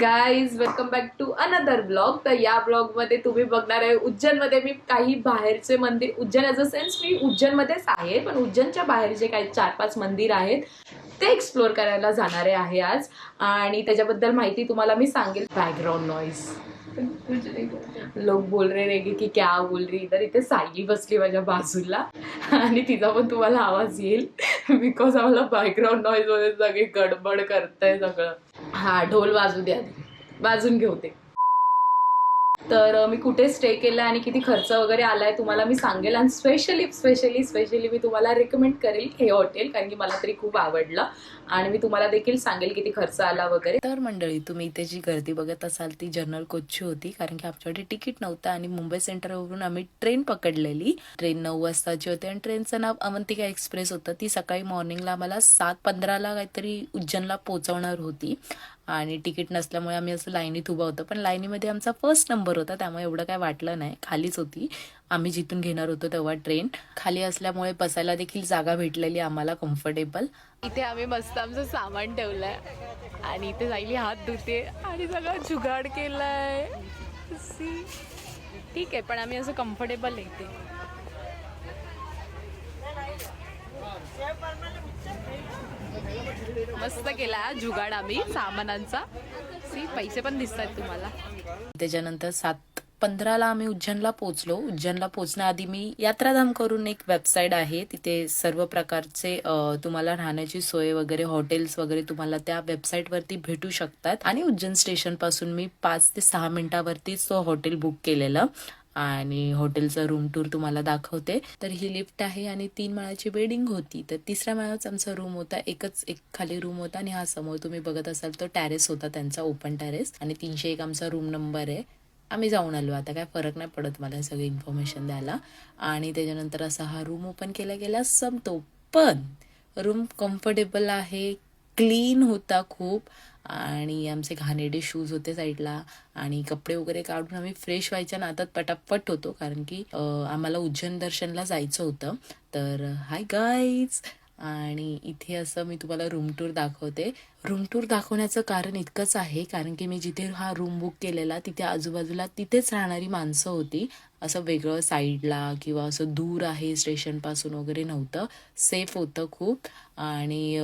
Guys welcome back to another blog तर या ब्लॉगमध्ये तुम्ही बघणार आहे उज्जैनमध्ये मी काही बाहेरचे मंदिर उज्जैन ॲज अ सेन्स मी उज्जैनमध्येच आहे पण उज्जैनच्या बाहेर जे काही चार पाच मंदिर आहेत ते एक्सप्लोअर करायला जाणारे आहे आज. आणि त्याच्याबद्दल माहिती तुम्हाला मी सांगेल. बॅकग्राऊंड नॉईज लोक बोल रे नाही की क्या बोल रही तर इथे सायली बसली माझ्या बाजूला. आणि तिचा पण तुम्हाला आवाज येईल. बिकॉज आम्हाला बॅकग्राऊंड नॉईजमध्ये सगळी गडबड करतंय सगळं. हा ढोल वाजू द्या. बाजून घेऊ ते. तर मी कुठे स्टे केला आणि किती खर्च वगैरे आलाय तुम्हाला मी सांगेल. आणि स्पेशली स्पेशली स्पेशली मी तुम्हाला रिकमेंड करेल हे हॉटेल कारण की मला तरी खूप आवडलं. आणि मी तुम्हाला देखील सांगेल किती खर्च आला वगैरे. तर मंडळी तुम्ही इथे जी गर्दी बघत असाल ती जनरल कोचची होती कारण की आमच्याकडे तिकीट नव्हतं आणि मुंबई सेंटरवरून आम्ही ट्रेन पकडलेली. ट्रेन नऊ वाजताची होती आणि ट्रेनचं नाव अवंतिका एक्सप्रेस होतं. ती सकाळी मॉर्निंगला आम्हाला सात पंधराला काहीतरी उज्जैनला पोहोचवणार होती. आणि तिकीट नसल्यामुळे आम्ही असं लाईनीत उभं होतं. पण लाईनीमध्ये आमचा फर्स्ट नंबर होता त्यामुळे एवढं काय वाटलं नाही. खालीच होती. आम्ही जिथून घेणार होतो तेव्हा ट्रेन खाली असल्यामुळे बसायला देखील जागा भेटलेली आम्हाला कम्फर्टेबल इथे आम्ही मस्त आमचं सामान ठेवलंय. आणि इथे जायली हात धुते आणि सगळा जुगाड केलाय. आहे ठीक आहे पण आम्ही असं कम्फर्टेबल येते मस्त केला जुगाड आम्ही सामानांचा. सी पैसे पण दिसत आहेत तुम्हाला. त्याच्यानंतर सात पंधराला आम्ही उज्जैनला पोहोचलो. उज्जैनला पोहोचण्याआधी मी यात्राधाम करून एक वेबसाईट आहे. तिथे सर्व प्रकारचे तुम्हाला राहण्याची सोय वगैरे हॉटेल्स वगैरे तुम्हाला त्या वेबसाईटवरती भेटू शकतात. आणि उज्जैन स्टेशनपासून मी पाच ते सहा मिनिटावरतीच तो हॉटेल बुक केलेलं. आणि हॉटेलचा रूम टूर तुम्हाला दाखवते. तर ही लिफ्ट आहे आणि तीन माळाची बेडिंग होती. तर तिसऱ्या माळाच आमचा रूम होता. एकच एक खाली रूम होता आणि हा समोर तुम्ही बघत असाल तो टॅरेस होता त्यांचा ओपन टॅरेस आणि तीनशे एक आमचा रूम नंबर आहे. आम्ही जाऊन आलो. आता काय फरक नाही पडत मला सगळी इन्फॉर्मेशन द्यायला. आणि त्याच्यानंतर असा हा रूम ओपन केला गेला संपतो पण रूम कम्फर्टेबल आहे. क्लीन होता खूप. आणि आमचे घाणेरडे शूज होते साईडला आणि कपडे वगैरे काढून आम्ही फ्रेश व्हायच्या नातात पटापट होतो कारण की आम्हाला उज्जैन दर्शनला जायचं होतं. तर हाय गाईज आणि इथे असं मी तुम्हाला रूम टूर दाखवते. रूम टूर दाखवण्याचं कारण इतकंच आहे कारण की मी जिथे हा रूम बुक केलेला तिथे आजूबाजूला तिथेच राहणारी माणसं होती. असं वेगळं साईडला किंवा असं दूर आहे स्टेशनपासून वगैरे नव्हतं. सेफ होतं खूप. आणि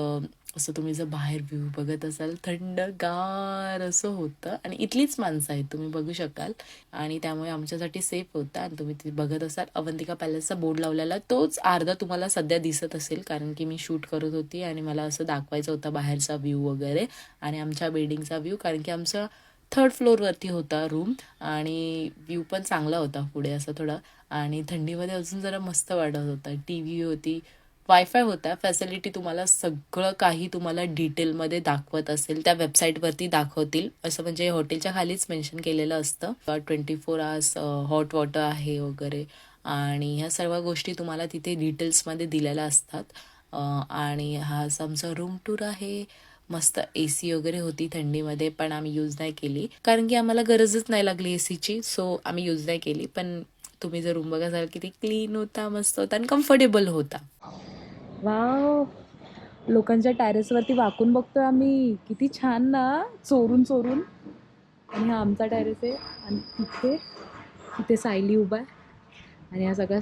असं तुम्ही जर बाहेर व्ह्यू बघत असाल थंडगार असं होतं. आणि इथलीच माणसं आहेत तुम्ही बघू शकाल. आणि त्यामुळे आमच्यासाठी सेफ होतं. आणि तुम्ही ते बघत असाल अवंतिका पॅलेसचा बोर्ड लावलेला तोच अर्धा तुम्हाला सध्या दिसत असेल. कारण की मी शूट करत होती आणि मला असं दाखवायचं होतं बाहेरचा व्ह्यू वगैरे. आणि आमच्या बिल्डिंगचा व्ह्यू कारण की आमचा थर्ड फ्लोअरवरती होता रूम आणि व्ह्यू पण चांगला होता पुढे असं थोडं. आणि थंडीमध्ये अजून जरा मस्त वाटत होतं. टी व्ही होती वायफाय होता फॅसिलिटी तुम्हाला सगळं काही तुम्हाला डिटेलमध्ये दाखवत असेल त्या वेबसाईटवरती दाखवतील. असं म्हणजे हॉटेलच्या खालीच मेन्शन केलेलं असतं. Twenty four hours hot water आहे वगैरे. आणि ह्या सर्व गोष्टी तुम्हाला तिथे डिटेल्समध्ये दिलेल्या असतात. आणि हा असा आमचा रूम टूर आहे. मस्त ए सी वगैरे होती थंडीमध्ये पण आम्ही यूज नाही केली. कारण की आम्हाला गरजच नाही लागली ए सीची सो आम्ही यूज नाही केली. पण तुम्ही जर रूम बघाल किती क्लीन होता मस्त होता आणि कम्फर्टेबल होता. वाव लोकांच्या टॅरेसवरती वाकून बघतोय आम्ही. किती छान ना. चोरून चोरून. आणि हा आमचा टॅरेस आहे. आणि तिथे तिथे सायली उभा आहे. आणि हा सगळा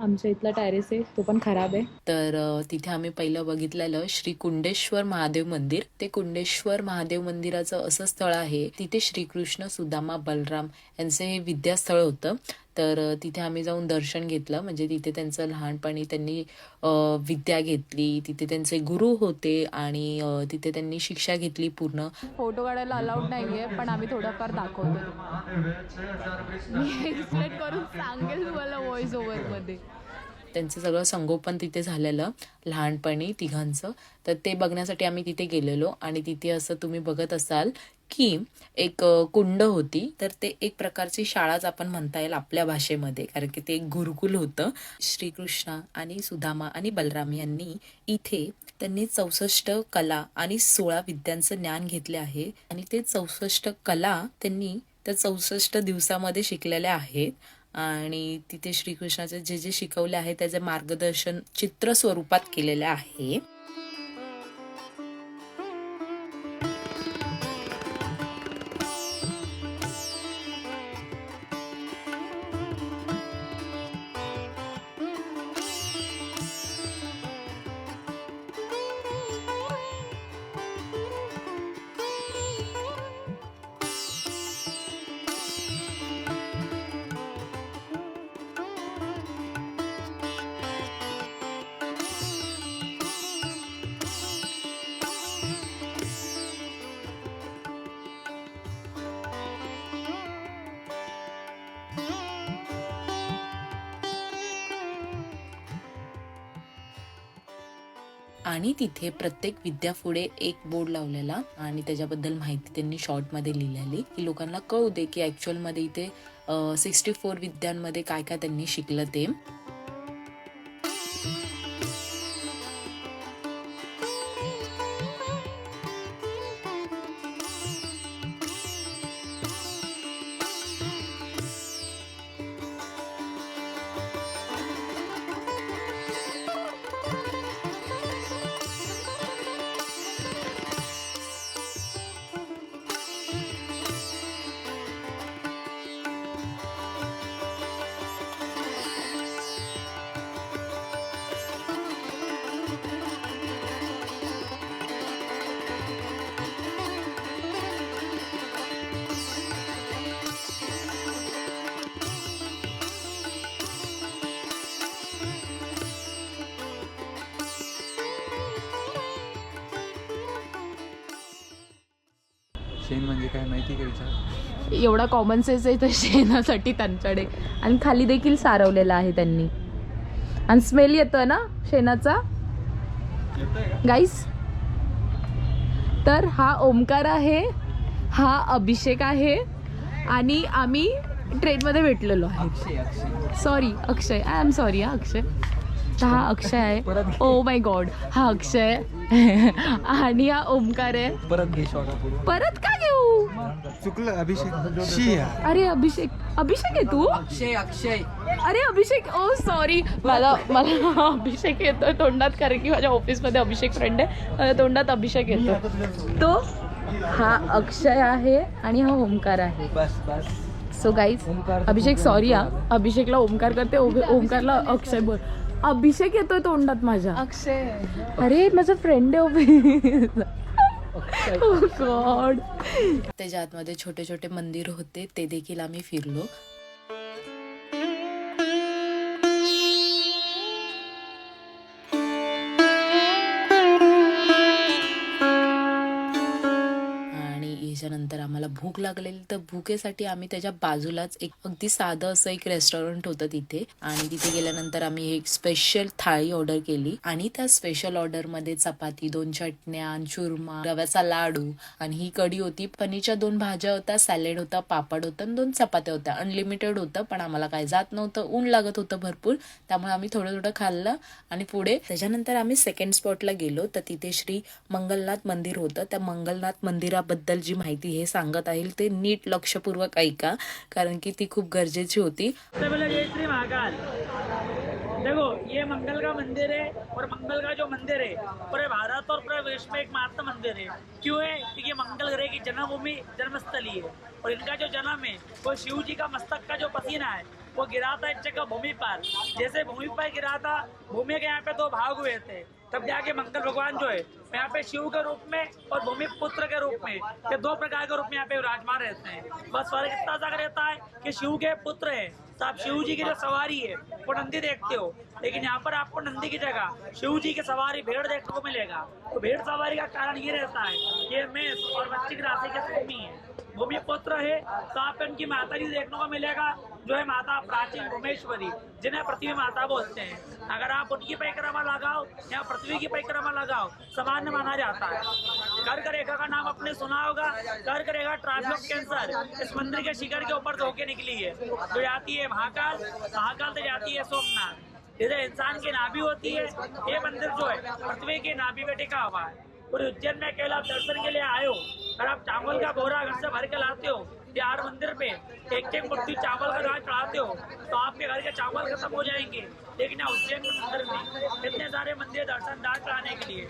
आमच्या इथला टॅरेस आहे तो पण खराब आहे. तर तिथे आम्ही पहिलं बघितलेलं श्री कुंडेश्वर महादेव मंदिर. ते कुंडेश्वर महादेव मंदिराचं असं स्थळ आहे. तिथे श्रीकृष्ण सुदामा बलराम यांचं हे विद्यास्थळ होतं. तर तिथे आम्ही जाऊन दर्शन घेतलं. म्हणजे तिथे त्यांचं लहानपणी त्यांनी विद्या घेतली. तिथे त्यांचे गुरु होते आणि तिथे त्यांनी शिक्षा घेतली पूर्ण. फोटो काढायला अलाउड नाहीये पण आम्ही थोडंफार दाखवतो. मी एक्सप्लेन करून सांगेल तुम्हाला व्हॉइस ओव्हरमध्ये त्यांचं सगळं संगोपन तिथे झालेलं लहानपणी तिघांचं. तर ते बघण्यासाठी आम्ही तिथे गेलेलो आणि तिथे असं तुम्ही बघत असाल की एक कुंड होती. तर ते एक प्रकारची शाळाच आपण म्हणता येईल आपल्या भाषेमध्ये. कारण की ते एक गुरुकुल होतं. श्रीकृष्ण आणि सुदामा आणि बलराम यांनी इथे त्यांनी चौसष्ट कला आणि सोळा विद्यांचं ज्ञान घेतले आहे. आणि ते चौसष्ट कला त्यांनी त्या चौसष्ट दिवसामध्ये शिकलेल्या आहेत. आणि तिथे श्रीकृष्णाचे जे जे शिकवले आहे त्याचे मार्गदर्शन चित्र स्वरूपात केलेले आहे. आणि तिथे प्रत्येक विद्यापुढे एक बोर्ड लावलेला आणि त्याच्याबद्दल माहिती त्यांनी शॉर्टमध्ये लिहिलेली. की लोकांना कळू दे की ॲक्च्युअलमध्ये इथे सिक्स्टी फोर विद्यांमध्ये काय काय त्यांनी शिकलं ते. काय माहिती का विचार? एवढा कॉमन सेन्स आहे तर शेणासाठी त्यांच्याकडे. आणि खाली देखील सारवलेला आहे त्यांनी. आणि स्मेल येतो ना शेणाचा? गाईस तर हा ओमकार आहे हा अभिषेक आहे आणि आम्ही ट्रेनमध्ये भेटलेलो आहे. Sorry Akshay. I am sorry हा अक्षय. तर हा अक्षय आहे. ओ माय गॉड हा अक्षय. आणि हा ओमकार आहे. परत परत का घेऊ? चुकलं अभिषेक शी अरे अभिषेक अभिषेक आहे तू? अक्षय अक्षय। अरे अभिषेक ओ सॉरी मला मला अभिषेक येतोय तोंडात कारण की माझ्या ऑफिसमध्ये अभिषेक फ्रेंड आहे. मला तोंडात अभिषेक येतो तो हा अक्षय आहे आणि हा ओमकार आहे. बस बस. सो गाईज अभिषेक सॉरी हा. अभिषेकला ओमकार करते ओम- ओमकारला अक्षय बोल. अभिषेक येतोय तोंडात माझ्या. अक्षय. अरे माझा फ्रेंड आहे ऑफिस Oh गॉड त्याच्या आतमध्ये छोटे छोटे मंदिर होते ते देखील आम्ही फिरलो. त्याच्यानंतर आम्हाला भूक लागलेली. तर भुकेसाठी आम्ही त्याच्या बाजूलाच एक अगदी साधं असं एक रेस्टॉरंट होतं तिथे. आणि तिथे गेल्यानंतर आम्ही एक स्पेशल थाळी ऑर्डर केली. आणि त्या स्पेशल ऑर्डरमध्ये चपाती दोन चटण्या चुरमा रव्याचा लाडू आणि ही कढी होती. पनीरच्या दोन भाज्या होत्या सॅलेड होता पापड होता आणि दोन चपात्या होत्या. अनलिमिटेड होतं पण आम्हाला काय जात नव्हतं. ऊन लागत होतं भरपूर. त्यामुळे आम्ही थोडं थोडं खाल्लं आणि पुढे त्याच्यानंतर आम्ही सेकंड स्पॉटला गेलो. तर तिथे श्री मंगलनाथ मंदिर होतं. त्या मंगलनाथ मंदिराबद्दल जी माहिती हे सांगत आहे. ते नीट लक्षपूर्वक ऐका कारण की ती खूप गरजेची होती. देखो, ये मंगल का मंदिर है और मंगल का जो मंदिर है, पूरे भारत और पूरे विश्व में एक मात्र मंदिर है। क्यों है? क्योंकि मंगल ग्रह की जन्मभूमि, जन्मस्थली है। और इनका जो जन्म है, वो शिव जी का मस्तक का जो पसीना है, वो गिरा था इस जगह भूमि पर। जैसे भूमि पर गिरा था, भूमि के यहाँ पे दो भाग हुए थे। तब जाके मंगल भगवान जो है, यहाँ पे शिव के रूप में और भूमि पुत्र के रूप में, ये दो प्रकार के रूप में यहाँ पे विराजमान रहते हैं। बस फ़र्क इतना सा रहता है कि शिव के पुत्र है। तो आप शिव जी की जो सवारी है, वो नंदी देखते हो। लेकिन यहाँ पर आपको नंदी की जगह शिव जी की सवारी भेड़ देखने को मिलेगा। तो भेड़ सवारी का कारण ये रहता है ये मेष और वृश्चिक राशि के भूमि है। भूमि पुत्र है। तो आपको इनकी माता जी देखने को मिलेगा, जो है माता प्राचीन भूमेश्वरी, जिन्हें पृथ्वी माता बोलते हैं। अगर आप उनकी परिक्रमा लगाओ या पृथ्वी की परिक्रमा लगाओ, सामान्य माना जाता है। कर्क रेखा का नाम आपने सुना होगा। कर्क रेखा ट्रांसलोक कैंसर, इस मंदिर के शिखर के ऊपर धोके निकली है। तो जाती है महाकाल महाकाल से जाती है सोमनाथ। जैसे इंसान की नाभि होती है। ये मंदिर जो है, पृथ्वी की नाभि में टिका हुआ है। पूरे उज्जैन में आप दर्शन के लिए हो अगर आप चावल का बोरा घर से भर के लाते हो, बिहार मंदिर पे एक एक मुट्ठी चावल का दाल चढ़ाते हो तो आपके घर के चावल खत्म हो जाएँगे। लेकिन उज्जैन मंदिर में इतने सारे मंदिर दर्शन दान चढ़ाने के लिए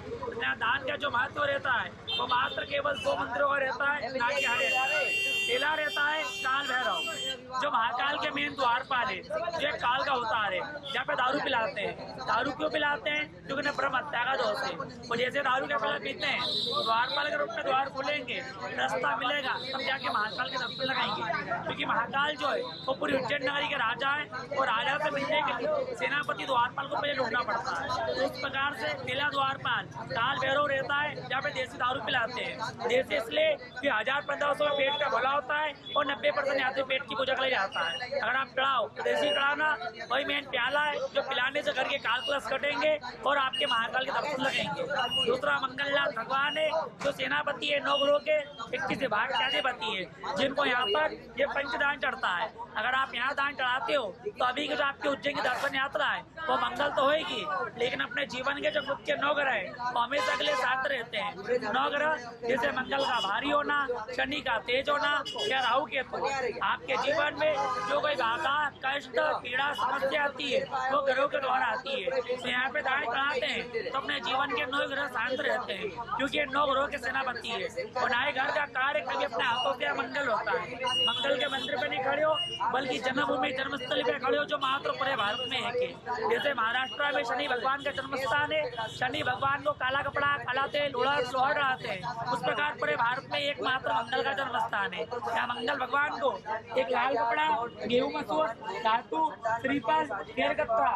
दान का जो महत्व रहता है, वो मात्र केवल दो मंदिरों का रहता है, ना कि हर एक। रहता है, काल भैरव। जो महाकाल के मेन द्वारपाल है जो एक काल का अवतार है, जहाँ पे दारू पिलाते हैं। दारू क्यों पिलाते हैं? क्योंकि उन्हें ब्रह्म हत्या का दोष है। और जैसे दारू का पहले पीते हैं द्वारपाल के रूप में द्वार खोलेंगे, रास्ता मिलेगा, तब जाके महाकाल के दर्शन लगाएँगे। क्योंकि महाकाल जो है, वो पूरी उज्जैन नगरी के राजा है, और राजा से मिलने के लिए सेनापति द्वारपाल को पहले ढूंढना पड़ता है। उस प्रकार से पहला द्वारपाल काल भैरव रहता है, जहाँ पे देसी दारू पिलाते हैं। देसी इसलिए कि हज़ार पंद्रह सौ पेट का भला होता है और नब्बे परसेंट यहाँ से पेट की पूजा के लिए जाता है। अगर आप चढ़ाओ तो देसी चढ़ाना वही मेन प्याला है, जो पिलाने से घर के काल क्लस कटेंगे और आपके महाकाल के दर्शन लगेंगे। दूसरा, मंगलनाथ भगवान है, जो सेनापति है, नौ ग्रहों के इक्कीस विभाग के अधिपति है, जिनको यहाँ पर ये पंचदान चढ़ता है। अगर आप यहाँ दान चढ़ाते हो तो अभी आपकी उज्जैन की दर्शन यात्रा है वो मंगल तो होगी लेकिन अपने जीवन के जो खुद के नौ ग्रह है, वो हमेशा अगले साथ रहते हैं। नौ ग्रह जैसे मंगल का भारी होना, शनि का तेज होना, या राहु केतु आपके जीवन में जो कोई बाधा, कष्ट, पीड़ा, समस्या आती है, वो ग्रहों के द्वारा आती है। तो यहाँ पे दान चढ़ाते हैं तो अपने जीवन के नौ ग्रह शांत रहते हैं, क्योंकि नौ ग्रहों के सेनापति है। नए घर का कार्य कभी अपने हाथों से मंगल होता है। मंगल के मंदिर पे नहीं खड़े हो, बल्कि जन्मभूमि, जन्मस्थल पे खड़े हो, जो मात्र पूरे भारत में है। के जैसे महाराष्ट्र में शनि भगवान का जन्म स्थान है, शनि भगवान को काला कपड़ा काला तेल उड़द लोहर डालते हैं। उस प्रकार पूरे भारत में एकमात्र मंगल का जन्म स्थान है। यहाँ मंगल भगवान को एक लाल कपड़ा, गेहूँ मसूर धातु, श्रीफल घेरगत्ता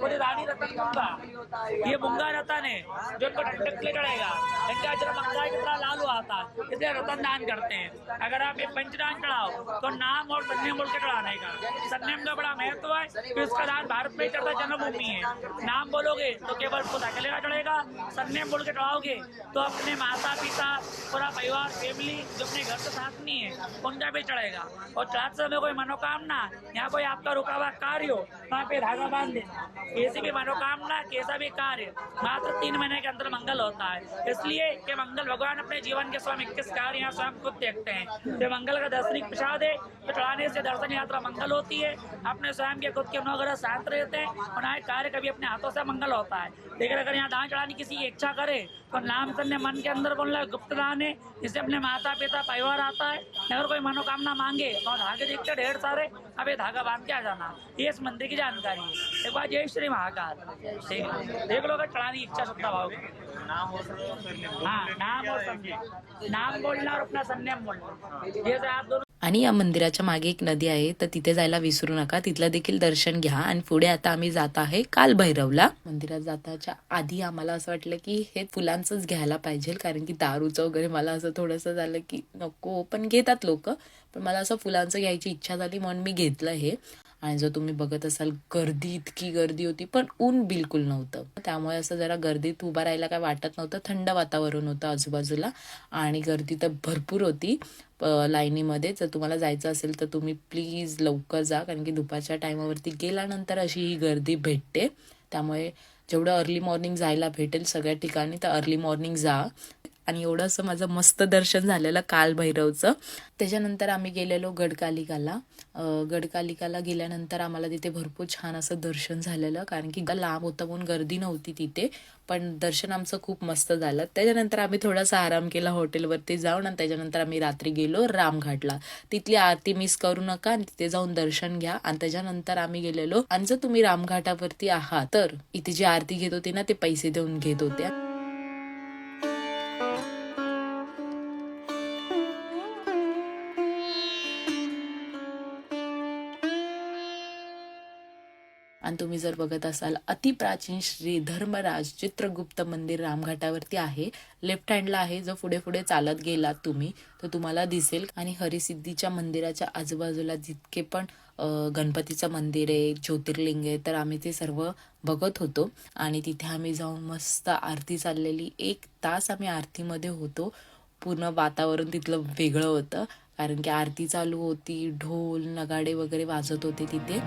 और ये रानी रतन मुंगा ये मुंगा रतन है, जो इनको ठंडक के लिए चढ़ेगा। इनका जन्म मंगल की तरह लाल हुआ था, इसलिए रतन दान करते हैं। अगर आप ये पंचदान चढ़ाओ तो नाम और संयम बोल के चढ़ाने का। संयम का बड़ा महत्व है, कि इसका दान भारत में चढ़ता जन्मभूमि है। नाम बोलोगे तो केवल खुद अकेले का चढ़ेगा संयम बोल के चढ़ाओगे तो अपने माता पिता पूरा परिवार फैमिली जो अपने घर से साथ नहीं है उनका भी चढ़ेगा। और चढ़ाते समय कोई मनोकामना यहाँ कोई आपका रुका हुआ कार्य हो वहाँ पे धागा बाँध देना। कैसी भी मनोकामना कैसा भी कार्य मात्र तीन महीने के अंदर मंगल होता है। इसलिए कि मंगल भगवान अपने जीवन के स्वयं इक्कीस कार्य यहाँ स्वयं खुद देखते हैं। जो मंगल का दर्शनिक प्रसाद है तो चढ़ाने से दर्शन यात्रा मंगल होती है। अपने स्वयं के खुद के नौ ग्रह शांत रहते हैं और ना ही कार्य कभी अपने हाथों से मंगल होता है। लेकिन अगर यहाँ दान चढ़ाने किसी की इच्छा करे तो नाम करने मन के अंदर बोलना है, गुप्त दान है जिससे अपने माता पिता परिवार आता है। अगर कोई मनोकामना मांगे तो धागे देखते ढेर सारे अब ये धागा बाँध के आ जाना। ये इस मंदिर की जानकारी है। एक बार जय श्री महाकाल। ठीक है। देख लो अगर चढ़ाने की इच्छा श्रद्धा भाव। हाँ नाम और संयम नाम बोलना और अपना संयम बोलना। जैसे आप दोनों आणि या मंदिराच्या मागे एक नदी आहे तर तिथे जायला विसरू नका. तिथलं देखील दर्शन घ्या. आणि पुढे आता आम्ही जात आहे कालभैरवला. मंदिरात जाताच्या आधी आम्हाला असं वाटलं की हे फुलांचंच घ्यायला पाहिजे कारण की दारूचं वगैरे मला असं थोडंसं झालं की नको. पण घेतात लोक. पण मला असं फुलांचं घ्यायची इच्छा झाली म्हणून मी घेतलं हे. आणि जर तुम्ही बघत असाल गर्दी इतकी गर्दी होती पण ऊन बिलकुल नव्हतं. त्यामुळे असं जरा गर्दीत उभा राहायला काय वाटत नव्हतं. थंड वातावरण होतं आजूबाजूला आणि गर्दी तर भरपूर होती प- लाईनीमध्ये. जर तुम्हाला जायचं असेल तर तुम्ही प्लीज लवकर जा कारण की दुपारच्या टायमावरती गेल्यानंतर अशी ही गर्दी भेटते. त्यामुळे जेवढं अर्ली मॉर्निंग जायला भेटेल सगळ्या ठिकाणी तर अर्ली मॉर्निंग जा. आणि एवढं असं माझं मस्त दर्शन झालेलं काल भैरवचं त्याच्यानंतर आम्ही गेलेलो गडकालिकाला. गडकालिकाला गेल्यानंतर आम्हाला तिथे भरपूर छान असं दर्शन झालेलं कारण की लांब होतं म्हणून गर्दी नव्हती तिथे पण दर्शन आमचं खूप मस्त झालं. त्याच्यानंतर आम्ही थोडासा आराम केला हॉटेलवरती जाऊन आणि त्याच्यानंतर आम्ही रात्री गेलो रामघाटला. तिथली आरती मिस करू नका आणि तिथे जाऊन दर्शन घ्या. आणि त्याच्यानंतर आम्ही गेलेलो आणि जर तुम्ही रामघाटावरती आहात तर इथे जी आरती घेत होती ना ते पैसे देऊन घेत होते ठिकाण तुम्ही जर बघत असाल अतिप्राचीन श्री धर्मराज चित्रगुप्त मंदिर रामघाटावरती आहे. लेफ्ट हँडला आहे जो पुढे पुढे चालत गेलात तुम्ही तर तुम्हाला दिसेल. आणि हरिसिद्धीच्या मंदिराच्या आजूबाजूला जितके पण गणपतीचं मंदिर आहे ज्योतिर्लिंग आहे तर आम्ही ते सर्व बघत होतो. आणि तिथे आम्ही जाऊन मस्त आरती चाललेली. एक तास आम्ही आरतीमध्ये होतो. पूर्ण वातावरण तिथलं वेगळं होतं कारण की आरती चालू होती ढोल नगाडे वगैरे वाजत होते तिथे.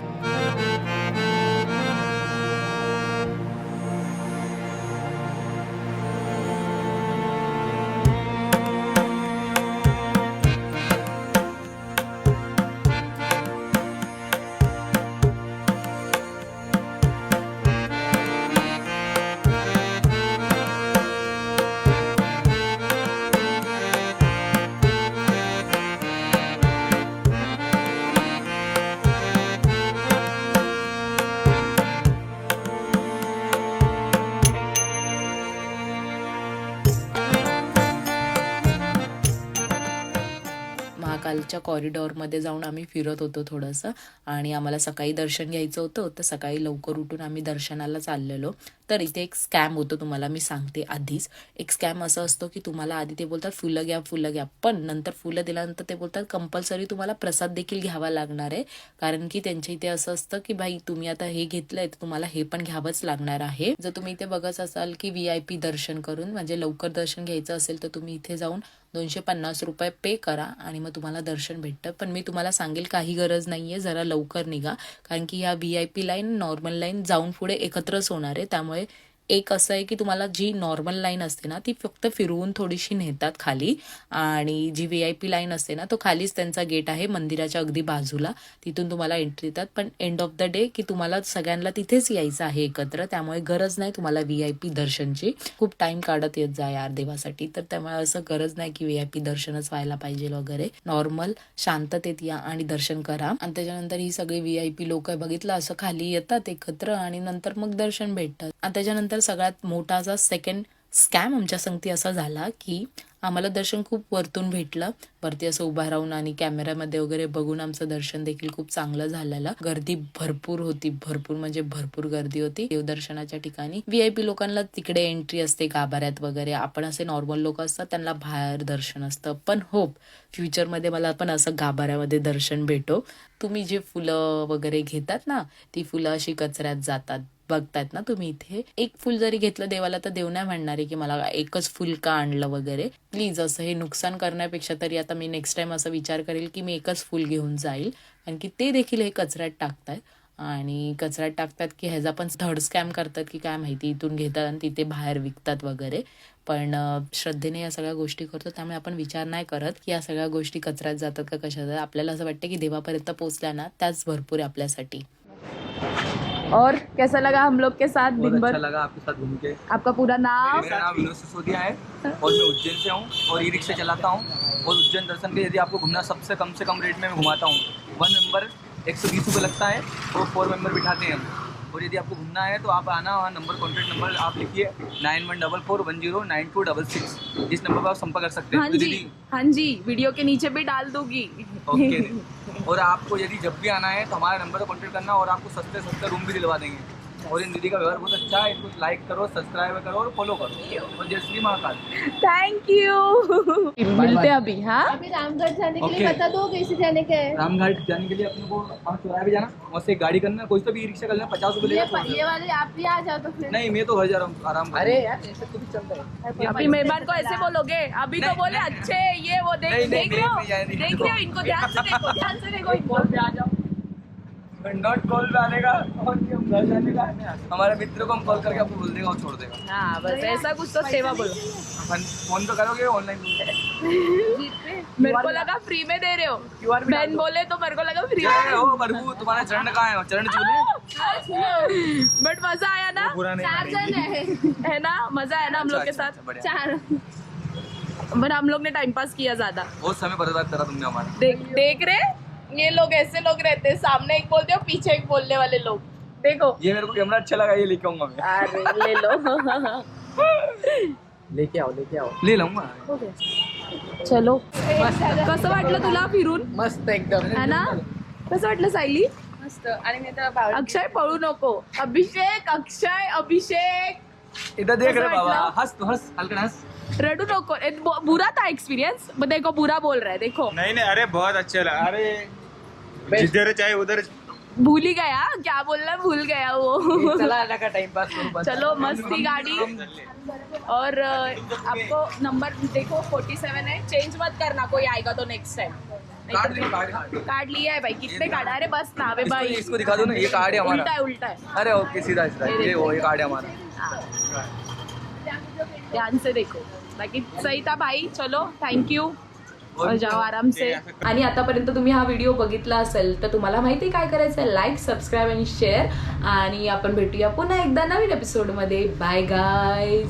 महाकालच्या कॉरिडॉरमध्ये जाऊन आम्ही फिरत होतो थोडंसं. आणि आम्हाला सकाळी दर्शन घ्यायचं होतं. तर सकाळी लवकर उठून आम्ही दर्शनाला चाललेलो. तर इथे एक स्कॅम होतो तुम्हाला मी सांगते आधीच. एक स्कॅम असं असतो की तुम्हाला आधी ते बोलतात फुलं घ्या फुलं घ्या. पण नंतर फुलं दिल्यानंतर ते बोलतात कंपल्सरी तुम्हाला प्रसाद देखील घ्यावा लागणार आहे. कारण की त्यांच्या इथे असं असतं की भाई तुम्ही आता हे घेतलंय तर तुम्हाला हे पण घ्यावंच लागणार आहे. जर तुम्ही इथे बघत असाल की व्ही आय पी दर्शन करून म्हणजे लवकर दर्शन घ्यायचं असेल तर तुम्ही इथे जाऊन दोनशे पन्नास रुपये पे करा आणि मग तुम्हाला दर्शन भेटतं. पण मी तुम्हाला सांगेल काही गरज नाही आहे जरा लवकर निघा. कारण की ह्या V I P line normal line जाऊन पुढे एकत्रच होणार आहे. त्यामुळे Okay. एक असं आहे की तुम्हाला जी नॉर्मल लाईन असते ना ती फक्त फिरवून थोडीशी नेतात खाली. आणि जी व्ही आय पी लाईन असते ना तो खालीच त्यांचा गेट आहे मंदिराच्या अगदी बाजूला. तिथून तुम्हाला एंट्री देतात. पण एंड ऑफ द डे की तुम्हाला सगळ्यांना तिथेच यायचं आहे एकत्र. त्यामुळे गरज नाही तुम्हाला व्ही आय पी दर्शनची. खूप टाइम काढत येत जा यार देवासाठी. तर त्यामुळे असं गरज नाही की व्ही आय पी दर्शनच व्हायला पाहिजे वगैरे. नॉर्मल शांततेत या आणि दर्शन करा. आणि त्याच्यानंतर ही सगळी व्ही आय पी लोक बघितलं असं खाली येतात एकत्र आणि नंतर मग दर्शन भेटतात. आणि त्याच्यानंतर सगळ्यात मोठा असा सेकंड स्कॅम आमच्या संगती असा झाला की आम्हाला दर्शन खूप वरतून भेटलं. वरती असं उभा राहून आणि कॅमेऱ्यामध्ये वगैरे बघून आमचं दर्शन देखील खूप चांगलं झालेलं. गर्दी भरपूर होती. भरपूर म्हणजे भरपूर गर्दी होती. देवदर्शनाच्या ठिकाणी व्हीआयपी लोकांना तिकडे एंट्री असते गाभाऱ्यात वगैरे. आपण असे नॉर्मल लोक असतात त्यांना बाहेर दर्शन असतं. पण होप फ्युचरमध्ये मला पण असं गाभाऱ्यामध्ये दर्शन भेटो. तुम्ही जे फुलं वगैरे घेतात ना ती फुलं अशी कचऱ्यात जातात. बघतायत ना तुम्ही इथे. एक फुल जरी घेतलं देवाला तर देव नाही म्हणणार आहे की मला एकच फुल का आणलं वगैरे. प्लीज असं हे नुकसान करण्यापेक्षा तरी आता मी नेक्स्ट टाइम असा विचार करेल की मी एकच फुल घेऊन जाईल. कारण की ते देखील हे कचऱ्यात टाकतायत. आणि कचऱ्यात टाकतात की ह्याचा पण थर्ड स्कॅम करतात की काय माहिती इथून घेतात आणि तिथे बाहेर विकतात वगैरे. पण श्रद्धेने या सगळ्या गोष्टी करतो त्यामुळे आपण विचार नाही करत की या सगळ्या गोष्टी कचऱ्यात जातात का कशा जातात. आपल्याला असं वाटतं की देवापर्यंत पोचल्या ना त्याच भरपूर आहे आपल्यासाठी. और कैसा लगा हम लोग के साथ दिन भर? अच्छा लगा आपके साथ घूम के। आपका पूरा नाम? मेरा नाम विनोद सिसोदिया है और मैं उज्जैन से हूँ और ई रिक्शा चलाता हूँ और उज्जैन दर्शन के यदि आपको घूमना सबसे कम से कम रेट में मैं घुमाता हूँ। वन मेंबर एक सौ बीस रुपये लगता है और फोर मेंबर बिठाते हैं। हम और यदि आपको घूमना है तो आप आना वहाँ नंबर कॉन्टैक्ट नंबर आप लिखिए nine one double four one zero nine two double six इस नंबर पर आप संपर्क कर सकते हैं। हाँ जी हाँ जी वीडियो के नीचे भी डाल दूँगी। ओके और आपको यदि जब भी आना है तो हमारा नंबर कॉन्टैक्ट करना और आपको सस्ते सस्ते रूम भी दिलवा देंगे। और इन दीदी का व्यवहार बहुत अच्छा है। इनको लाइक करो सब्सक्राइब करो और फॉलो करो। और जय श्री महाकाल। थैंक यू मिलते हैं अभी हाँ? अभी रामगढ़ जाने के लिए बता दो कैसे जाने का? है रामघाट जाने के लिए अपने को चौराहे पे जाना। वहाँ से गाड़ी करना कोई तो भी रिक्शा कर लेना पचास रुपये ये ये वाले आप भी आ जाओ तो फिर। नहीं मैं तो घर जा रहा हूँ आराम अरे अभी मेहमान को ऐसे बोलोगे? अभी तो बोले अच्छे ये वो देख देख रहे हो? देख रहे हो इनको ध्यान से देखो ध्यान से देखो इनको। नॉट कॉल पे आने का और कि हम घर जाने का हमारे मित्र को हम कॉल करके आपको बोल देगा और छोड़ देगा। हाँ बस ऐसा कुछ तो सेवा बोलो। फ़ोन तो करोगे ऑनलाइन मेरे को लगा फ्री में दे रहे हो। बहन बोले तो मेरे को लगा फ्री में हो। प्रभु तुम्हारा चरण कहाँ है? चरण चूले बट मज़ा आया ना? चार जन है। है ना? मज़ा आया ना हम लोग के अच्छा, साथ? अच्छा, चार। बट हम लोग ने टाइम पास किया ज़्यादा। बहुत समय बर्बाद करा तुमने हमारा। देख देख रहे? ये लोग ऐसे लोग रहते हैं सामने एक बोलते हो पीछे एक बोलने वाले लोग। देखो। ये मेरे को कैमरा अच्छा लगा ये लेके आऊंगा मैं। अरे ले लो। लेके आओ लेके आओ। ले लाऊंगा। चलो। कसं वाटलं तुला फिरून? मस्त एकदम। है ना? कसं वाटलं सायली? मस्त. आणि मी तर बावळट अक्षय पळू नको. अभिषेक अक्षय अभिषेक. इधर देख कैसा रहे बाबा. वाटला? हंस तू हंस. हल्का हंस. रडू नको. ए, ब- बुरा था एक्सपीरियंस देखो बुरा बोल रहा है देखो. नहीं नहीं. अरे बहुत अच्छा लगा. अरे. जिधर चाहे उधर। भूल ही गया क्या बोलना भूल गया वो। चला का टाइम पास चलो मस्ती गाड़ी। और आपको नंबर देखो 47 है। चेंज मत करना कोई आएगा तो नेक्स्ट टाइम कार्ड लिया है भाई कितने कार्ड अरे बस ना अबे भाई। इसको दिखा दो ना ये कार्ड है उल्टा हमारा है उल्टा है। अरे ओके सीधा सीधा। ये ये वो ये कार्ड है हमारा। ध्यान से देखो। बाकी सही था भाई चलो थैंक यू और जाओ आराम से आणि आतापर्यंत तुम्ही हा व्हिडिओ बघितला असेल तर तुम्हाला माहिती काय करायचं आहे लाईक सबस्क्राईब आणि शेअर आणि आपण भेटूया पुन्हा एकदा नवीन एपिसोडमध्ये बाय गाय